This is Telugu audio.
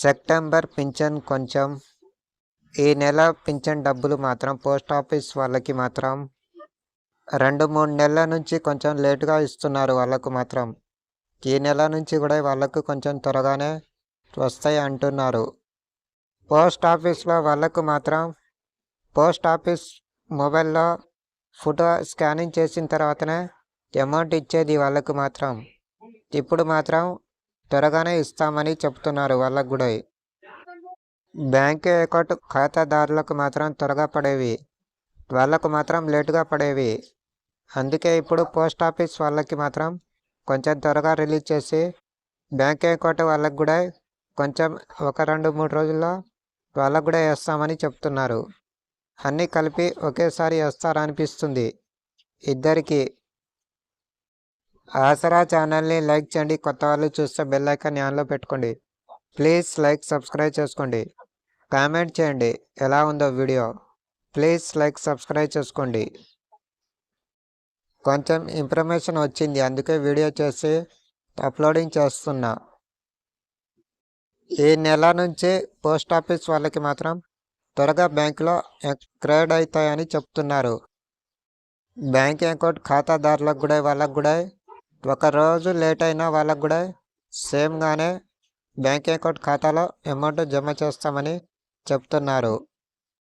సెప్టెంబర్ పింఛన్ కొంచెం ఈ నెల పింఛన్ డబ్బులు మాత్రం పోస్ట్ ఆఫీస్ వాళ్ళకి మాత్రం రెండు మూడు నెలల నుంచి కొంచెం లేటుగా ఇస్తున్నారు వాళ్ళకు మాత్రం. ఈ నెల నుంచి కూడా వాళ్ళకు కొంచెం త్వరగానే వస్తాయి అంటున్నారు. పోస్ట్ ఆఫీస్లో వాళ్ళకు మాత్రం పోస్ట్ ఆఫీస్ మొబైల్లో ఫోటో స్కానింగ్ చేసిన తర్వాతనే అమౌంట్ ఇచ్చేది వాళ్ళకు మాత్రం. ఇప్పుడు మాత్రం త్వరగానే ఇస్తామని చెప్తున్నారు వాళ్ళకు కూడా బ్యాంక్ అకౌంట్ ఖాతాదారులకు మాత్రం త్వరగా పడేవి. వాళ్ళకు మాత్రం లేటుగా పడేవి. అందుకే ఇప్పుడు పోస్ట్ ఆఫీస్ వాళ్ళకి మాత్రం కొంచెం త్వరగా రిలీజ్ చేసి బ్యాంక్ అకౌంట్ వాళ్ళకు కూడా కొంచెం ఒక రెండు మూడు రోజుల్లో వాళ్ళకు కూడా వేస్తామని చెప్తున్నారు. అన్నీ కలిపి ఒకేసారి వేస్తారనిపిస్తుంది. ఇద్దరికి ఆసరా ఛానల్ని లైక్ చేయండి కొత్త వాళ్ళు చూస్తే బెల్ ఐకాన్ ఆన్లో పెట్టుకోండి. ప్లీజ్ లైక్ సబ్స్క్రైబ్ చేసుకోండి. కామెంట్ చేయండి ఎలా ఉందో వీడియో. ప్లీజ్ లైక్ సబ్స్క్రైబ్ చేసుకోండి. కొంచెం ఇన్ఫర్మేషన్ వచ్చింది అందుకే వీడియో చేసి అప్లోడింగ్ చేస్తున్నా. ఈ నెల నుంచి పోస్ట్ ఆఫీస్ వాళ్ళకి మాత్రం త్వరగా బ్యాంకులో క్రెడిట్ అవుతాయని చెప్తున్నారు. బ్యాంక్ అకౌంట్ ఖాతాదారులకు కూడా వాళ్ళకు కూడా ఒక రోజు లేట్ అయినా వాళ్ళకు కూడా సేమ్గానే బ్యాంక్ అకౌంట్ ఖాతాలో అమౌంట్ జమ చేస్తామని చెప్తున్నారు.